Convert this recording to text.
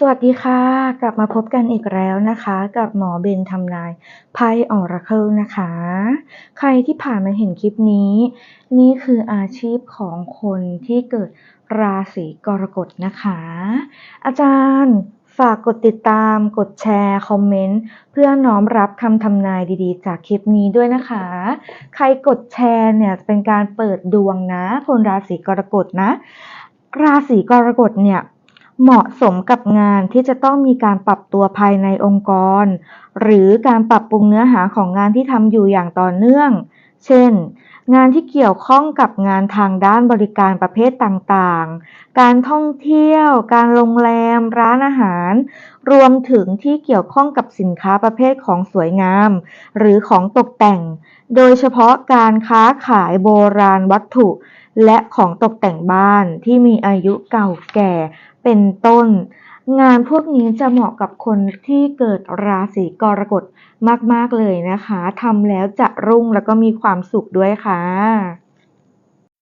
สวัสดีค่ะ กลับมาพบกันอีกแล้วนะคะ กับหมอเบนทำนายไพ่ออราเคิลนะคะ ใครที่ผ่านมาเห็นคลิปนี้ นี่คืออาชีพของคนที่เกิดราศีกรกฎนะคะ อาจารย์ฝากกดติดตาม กดแชร์ คอมเมนต์ เพื่อน้อมรับคำทำนายดีๆ จากคลิปนี้ด้วยนะคะ ใครกดแชร์เนี่ยเป็นการเปิดดวงนะ คนราศีกรกฎนะ ราศีกรกฎเนี่ย เหมาะสมกับงานที่จะต้องมีการปรับตัวภายในองค์กร หรือการปรับปรุงเนื้อหาของงานที่ทำอยู่อย่างต่อเนื่อง เช่น งานที่เกี่ยวข้องกับงานทางด้านบริการประเภทต่างๆ การท่องเที่ยว การโรงแรม ร้านอาหาร รวมถึงที่เกี่ยวข้องกับสินค้าประเภทของสวยงาม หรือของตกแต่ง โดยเฉพาะการค้าขายโบราณวัตถุ และของตกแต่งบ้านที่มีอายุเก่าแก่เป็นต้น งานพวกนี้จะเหมาะกับคนที่เกิดราศีกรกฎมาก ๆ เลยนะคะทำแล้วจะรุ่งแล้วก็มีความสุขด้วยค่ะ